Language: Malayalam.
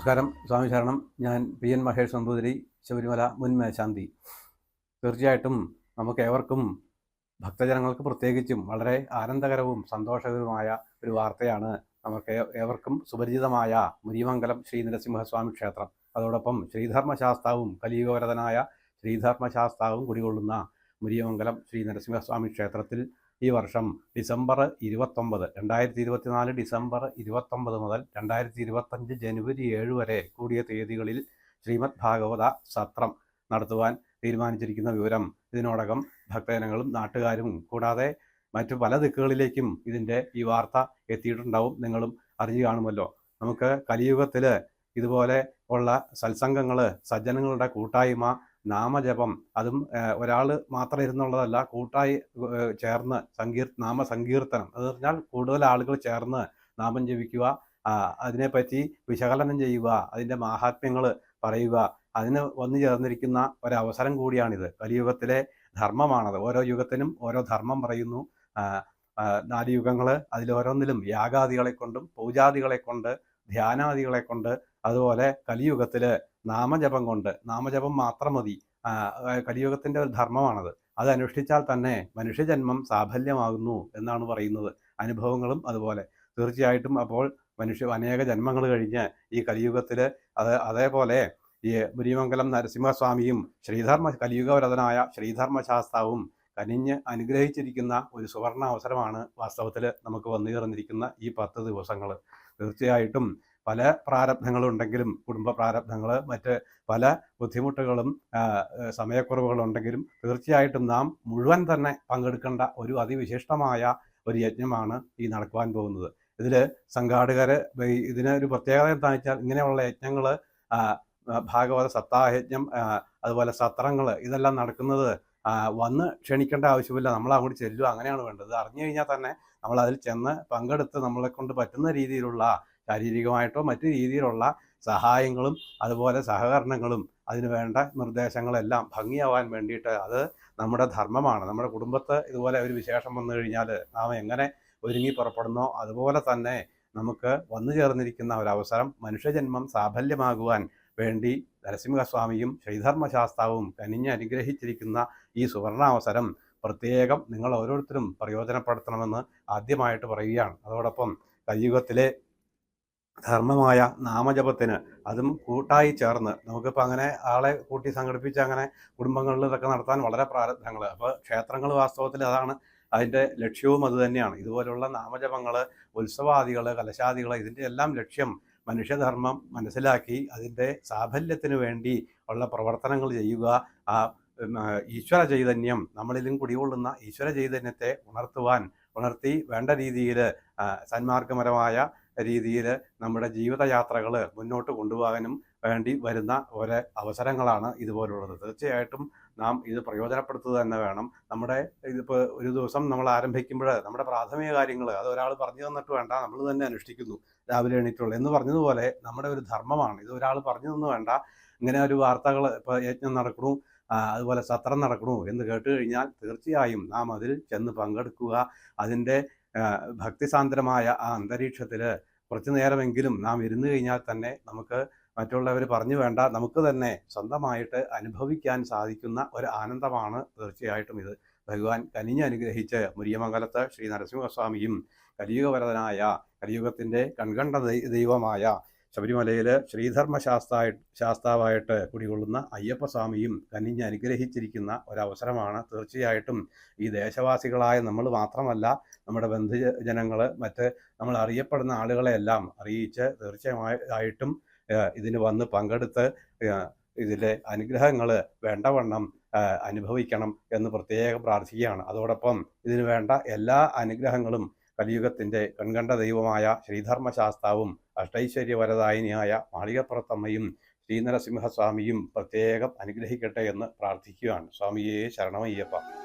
നമസ്കാരം. സ്വാമി ശരണം. ഞാൻ പി എൻ മഹേഷ് നമ്പൂതിരി ശബരിമല മുൻ മേശാന്തി. തീർച്ചയായിട്ടും നമുക്ക് ഏവർക്കും ഭക്തജനങ്ങൾക്ക് പ്രത്യേകിച്ചും വളരെ ആനന്ദകരവും സന്തോഷകരവുമായ ഒരു വാർത്തയാണ് നമുക്ക് ഏവർക്കും സുപരിചിതമായ മുരിമംഗലം ശ്രീ നരസിംഹസ്വാമി ക്ഷേത്രം. അതോടൊപ്പം ശ്രീധർമ്മശാസ്താവും കലിയുഗവരതനായ ശ്രീധർമ്മശാസ്താവും കുടികൊള്ളുന്ന മുരിയമംഗലം ശ്രീ നരസിംഹസ്വാമി ക്ഷേത്രത്തിൽ ഈ വർഷം ഡിസംബർ ഇരുപത്തൊമ്പത് രണ്ടായിരത്തി ഇരുപത്തിനാല് ഡിസംബർ ഇരുപത്തൊമ്പത് മുതൽ രണ്ടായിരത്തി ഇരുപത്തഞ്ച് ജനുവരി ഏഴ് വരെ കൂടിയ തീയതികളിൽ ശ്രീമദ് ഭാഗവത സത്രം നടത്തുവാൻ തീരുമാനിച്ചിരിക്കുന്ന വിവരം ഇതിനോടകം ഭക്തജനങ്ങളും നാട്ടുകാരും കൂടാതെ മറ്റു പല ദിക്കുകളിലേക്കും ഇതിന്റെ ഈ വാർത്ത എത്തിയിട്ടുണ്ടാവും നിങ്ങളും അറിഞ്ഞു കാണുമല്ലോ. നമുക്ക് കലിയുഗത്തിൽ ഇതുപോലെ ഉള്ള സത്സംഗങ്ങൾ സജ്ജനങ്ങളുടെ കൂട്ടായ്മ നാമജപം. അതും ഒരാൾ മാത്രം ഇരുന്നുള്ളതല്ല കൂട്ടായി ചേർന്ന് സങ്കീർ നാമ സങ്കീർത്തനം എന്ന് പറഞ്ഞാൽ കൂടുതൽ ആളുകൾ ചേർന്ന് നാമം ജപിക്കുക അതിനെപ്പറ്റി വിശകലനം ചെയ്യുക അതിന്റെ മാഹാത്മ്യങ്ങൾ പറയുക. അതിന് വന്നു ചേർന്നിരിക്കുന്ന ഒരവസരം കൂടിയാണിത്. കലിയുഗത്തിലെ ധർമ്മമാണത്. ഓരോ യുഗത്തിനും ഓരോ ധർമ്മം പറയുന്നു. നാല് യുഗങ്ങൾ അതിലോരോന്നിലും യാഗാദികളെ കൊണ്ടും പൂജാദികളെ കൊണ്ട് ധ്യാനാദികളെ കൊണ്ട് അതുപോലെ കലിയുഗത്തിൽ നാമജപം കൊണ്ട് നാമജപം മാത്രം മതി. കലിയുഗത്തിന്റെ ഒരു ധർമ്മമാണത്. അത് അനുഷ്ഠിച്ചാൽ തന്നെ മനുഷ്യജന്മം സാഫല്യമാകുന്നു എന്നാണ് പറയുന്നത്. അനുഭവങ്ങളും അതുപോലെ. തീർച്ചയായിട്ടും അപ്പോൾ മനുഷ്യ അനേക ജന്മങ്ങൾ കഴിഞ്ഞ് ഈ കലിയുഗത്തിൽ അത് അതേപോലെ ഈ മുരിമംഗലം നരസിംഹസ്വാമിയും ശ്രീധർമ്മ കലിയുഗവരതനായ ശ്രീധർമ്മശാസ്താവും കനിഞ്ഞ് അനുഗ്രഹിച്ചിരിക്കുന്ന ഒരു സുവർണ അവസരമാണ് വാസ്തവത്തിൽ നമുക്ക് വന്നു ചേർന്നിരിക്കുന്ന ഈ പത്ത് ദിവസങ്ങൾ തീർച്ചയായിട്ടും പല പ്രാരബ്ധങ്ങളുണ്ടെങ്കിലും കുടുംബ പ്രാരബ്ധങ്ങൾ മറ്റ് പല ബുദ്ധിമുട്ടുകളും സമയക്കുറവുകളുണ്ടെങ്കിലും തീർച്ചയായിട്ടും നാം മുഴുവൻ തന്നെ പങ്കെടുക്കേണ്ട ഒരു അതിവിശിഷ്ടമായ ഒരു യജ്ഞമാണ് ഈ നടക്കുവാൻ പോകുന്നത്. ഇതിൽ സംഘാടകർ ഇതിന് ഒരു പ്രത്യേകത എന്താണെന്ന് വെച്ചാൽ ഇങ്ങനെയുള്ള യജ്ഞങ്ങൾ ഭാഗവത സപ്താഹയജ്ഞം അതുപോലെ സത്രങ്ങൾ ഇതെല്ലാം നടക്കുന്നത് വന്ന് ക്ഷണിക്കേണ്ട ആവശ്യമില്ല. നമ്മൾ അങ്ങോട്ട് ചെല്ലുക അങ്ങനെയാണ് വേണ്ടത്. അറിഞ്ഞു കഴിഞ്ഞാൽ തന്നെ നമ്മൾ അതിൽ ചെന്ന് പങ്കെടുത്ത് നമ്മളെ കൊണ്ട് പറ്റുന്ന രീതിയിലുള്ള ശാരീരികമായിട്ടോ മറ്റു രീതിയിലുള്ള സഹായങ്ങളും അതുപോലെ സഹകരണങ്ങളും അതിന് വേണ്ട നിർദ്ദേശങ്ങളെല്ലാം ഭംഗിയാവാൻ വേണ്ടിയിട്ട് അത് നമ്മുടെ ധർമ്മമാണ്. നമ്മുടെ കുടുംബത്ത് ഇതുപോലെ ഒരു വിശേഷം വന്നു കഴിഞ്ഞാൽ നാം എങ്ങനെ ഒരുങ്ങി പുറപ്പെടുന്നോ അതുപോലെ തന്നെ നമുക്ക് വന്നു ചേർന്നിരിക്കുന്ന ഒരവസരം മനുഷ്യജന്മം സാഫല്യമാകുവാൻ വേണ്ടി നരസിംഹസ്വാമിയും ശ്രീധർമ്മശാസ്താവും കനിഞ്ഞ് അനുഗ്രഹിച്ചിരിക്കുന്ന ഈ സുവർണാവസരം പ്രത്യേകം നിങ്ങൾ ഓരോരുത്തരും പ്രയോജനപ്പെടുത്തണമെന്ന് ആദ്യമായിട്ട് പറയുകയാണ്. അതോടൊപ്പം കലിയുഗത്തിലെ ധർമ്മമായ നാമജപത്തിന് അതും കൂട്ടായി ചേർന്ന് നമുക്കിപ്പോൾ അങ്ങനെ ആളെ കൂട്ടി സംഘടിപ്പിച്ച് അങ്ങനെ കുടുംബങ്ങളിൽ ഇതൊക്കെ നടത്താൻ വളരെ പ്രാരബ്ധങ്ങൾ അപ്പോൾ ക്ഷേത്രങ്ങൾ വാസ്തവത്തിൽ അതാണ് അതിന്റെ ലക്ഷ്യവും അത് തന്നെയാണ്. ഇതുപോലുള്ള നാമജപങ്ങൾ ഉത്സവാദികൾ കലശാദികൾ ഇതിന്റെ എല്ലാം ലക്ഷ്യം മനുഷ്യധർമ്മം മനസ്സിലാക്കി അതിന്റെ സാഫല്യത്തിന് വേണ്ടി ഉള്ള പ്രവർത്തനങ്ങൾ ചെയ്യുക. ആ, ഈശ്വര ചൈതന്യം നമ്മളിലും കുടികൊള്ളുന്ന ഈശ്വര ചൈതന്യത്തെ ഉണർത്തുവാൻ ഉണർത്തി വേണ്ട രീതിയിൽ സന്മാർഗപരമായ രീതിയിൽ നമ്മുടെ ജീവിതയാത്രകൾ മുന്നോട്ട് കൊണ്ടുപോകാനും വേണ്ടി വരുന്ന ഓരോ അവസരങ്ങളാണ് ഇതുപോലുള്ളത്. തീർച്ചയായിട്ടും നാം ഇത് പ്രയോജനപ്പെടുത്തുക തന്നെ വേണം. നമ്മുടെ ഇതിപ്പോൾ ഒരു ദിവസം നമ്മൾ ആരംഭിക്കുമ്പോൾ നമ്മുടെ പ്രാഥമിക കാര്യങ്ങൾ അത് ഒരാൾ പറഞ്ഞു തന്നിട്ട് വേണ്ട നമ്മൾ തന്നെ അനുഷ്ഠിക്കുന്നു. രാവിലെ എണീറ്റുള്ളൂ എന്ന് പറഞ്ഞതുപോലെ നമ്മുടെ ഒരു ധർമ്മമാണ്. ഇത് ഒരാൾ പറഞ്ഞു തന്നു വേണ്ട. ഇങ്ങനെ ഒരു വാർത്തകൾ ഇപ്പോൾ യജ്ഞം നടക്കണു അതുപോലെ സത്രം നടക്കണു എന്ന് കേട്ട് കഴിഞ്ഞാൽ തീർച്ചയായും നാം അതിൽ ചെന്ന് പങ്കെടുക്കുക. അതിന്റെ ഭക്തിസാന്ദ്രമായ ആ അന്തരീക്ഷത്തിൽ കുറച്ചു നേരമെങ്കിലും നാം ഇരുന്നു കഴിഞ്ഞാൽ തന്നെ നമുക്ക് മറ്റുള്ളവർ പറഞ്ഞു വേണ്ട നമുക്ക് തന്നെ സ്വന്തമായിട്ട് അനുഭവിക്കാൻ സാധിക്കുന്ന ഒരു ആനന്ദമാണ് തീർച്ചയായിട്ടും ഇത്. ഭഗവാൻ കനിഞ്ഞ് അനുഗ്രഹിച്ച് മുരിയമംഗലത്ത് ശ്രീ നരസിംഹസ്വാമിയും കലിയുഗവരതനായ കലിയുഗത്തിന്റെ കൺകണ്ട ദൈവമായ ശബരിമലയിൽ ശ്രീധർമ്മ ശാസ്തായി ശാസ്താവായിട്ട് കുടികൊള്ളുന്ന അയ്യപ്പസ്വാമിയും കനിഞ്ഞ് അനുഗ്രഹിച്ചിരിക്കുന്ന ഒരവസരമാണ് തീർച്ചയായിട്ടും ഈ ദേശവാസികളായ നമ്മൾ മാത്രമല്ല നമ്മുടെ ബന്ധുജനങ്ങൾ മറ്റ് നമ്മൾ അറിയപ്പെടുന്ന ആളുകളെയെല്ലാം അറിയിച്ച് തീർച്ചയായിട്ടും ഇതിന് വന്ന് പങ്കെടുത്ത് ഇതിലെ അനുഗ്രഹങ്ങൾ വേണ്ടവണ്ണം അനുഭവിക്കണം എന്ന് പ്രത്യേകം പ്രാർത്ഥിക്കുകയാണ്. അതോടൊപ്പം ഇതിന് വേണ്ട എല്ലാ അനുഗ്രഹങ്ങളും കലിയുഗത്തിന്റെ കൺകണ്ട ദൈവമായ ശ്രീധർമ്മശാസ്താവും അഷ്ടൈശ്വര്യവരദായിനിയായ മാളികപ്പുറത്തമ്മയും ശ്രീനരസിംഹസ്വാമിയും പ്രത്യേകം അനുഗ്രഹിക്കട്ടെ എന്ന് പ്രാർത്ഥിക്കുകയാണ്. സ്വാമിയെ ശരണമയ്യപ്പ.